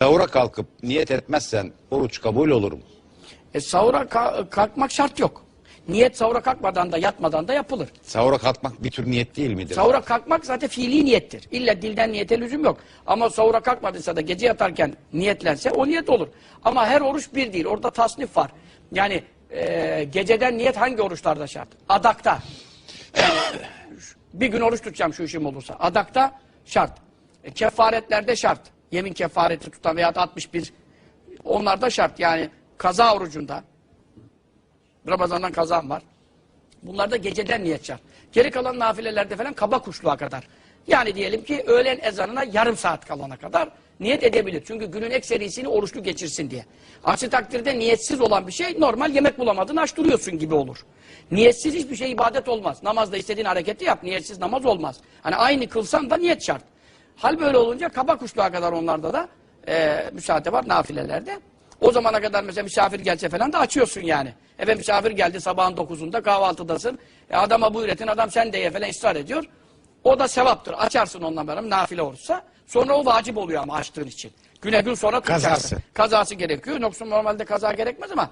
Sahura kalkıp niyet etmezsen oruç kabul olur mu? E, sahura ka- kalkmak şart yok. Niyet sahura kalkmadan da yatmadan da yapılır. Sahura kalkmak bir tür niyet değil midir? Sahura kalkmak zaten fiili niyettir. İlla dilden niyete lüzum yok. Ama sahura kalkmadıysa da gece yatarken niyetlense o niyet olur. Ama her oruç bir değil. Orada tasnif var. Yani e, geceden niyet hangi oruçlarda şart? Adakta. Yani bir gün oruç tutacağım şu işim olursa. Adakta şart. E, kefaretlerde şart. Yemin kefareti tutan veya da 61 onlarda şart. Yani kaza orucunda Ramazan'dan kazan var. Bunlarda geceden niyet şart. Geri kalan nafilelerde falan kaba kuşluğa kadar. Yani diyelim ki öğlen ezanına yarım saat kalana kadar niyet edebilir. Çünkü günün ekserisini oruçlu geçirsin diye. Aksi takdirde niyetsiz olan bir şey normal yemek bulamadın aç duruyorsun gibi olur. Niyetsiz hiçbir şey ibadet olmaz. Namazda istediğin hareketi yap. Niyetsiz namaz olmaz. Hani aynı kılsan da niyet şart. Hal böyle olunca kaba kuşluğa kadar onlarda da e, müsaade var nafilelerde. O zamana kadar mesela misafir gelse falan da açıyorsun yani. Eve misafir geldi sabahın dokuzunda kahvaltıdasın. E adama bu üretin adam sen de ye falan ısrar ediyor. O da sevaptır. Açarsın ondan beraber nafile olursa. Sonra o vacip oluyor ama açtığın için. Güne gün sonra. Kazası. Kazası gerekiyor. Yoksa normalde kaza gerekmez ama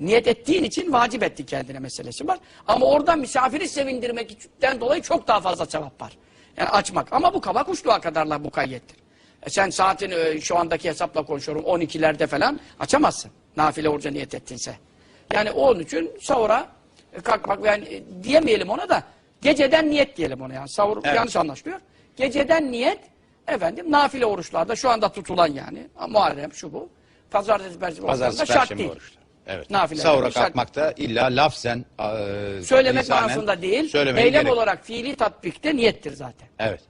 niyet ettiğin için vacip etti kendine meselesi var. Ama orada misafiri sevindirmekten dolayı çok daha fazla sevap var. Yani açmak. Ama bu kaba kuşluğa kadarla mukayyettir. E sen saatin e, şu andaki hesapla konuşuyorum 12'lerde falan açamazsın. Nafile oruca niyet ettinse. Yani onun için sahura e, kalkmak yani e, diyemeyelim ona da geceden niyet diyelim ona yani. Sahur Evet. yanlış anlaşılıyor. Geceden niyet efendim nafile oruçlarda şu anda tutulan yani Muharrem şu bu. Pazartesi perşembe oruçlarında şart değil. oruçlar. Evet. Nafile Sahura şart kalkmakta illa lafzen e, Söylemek lisanen manasında değil, eylem gerek- olarak fiili tatbikte niyettir zaten. Evet.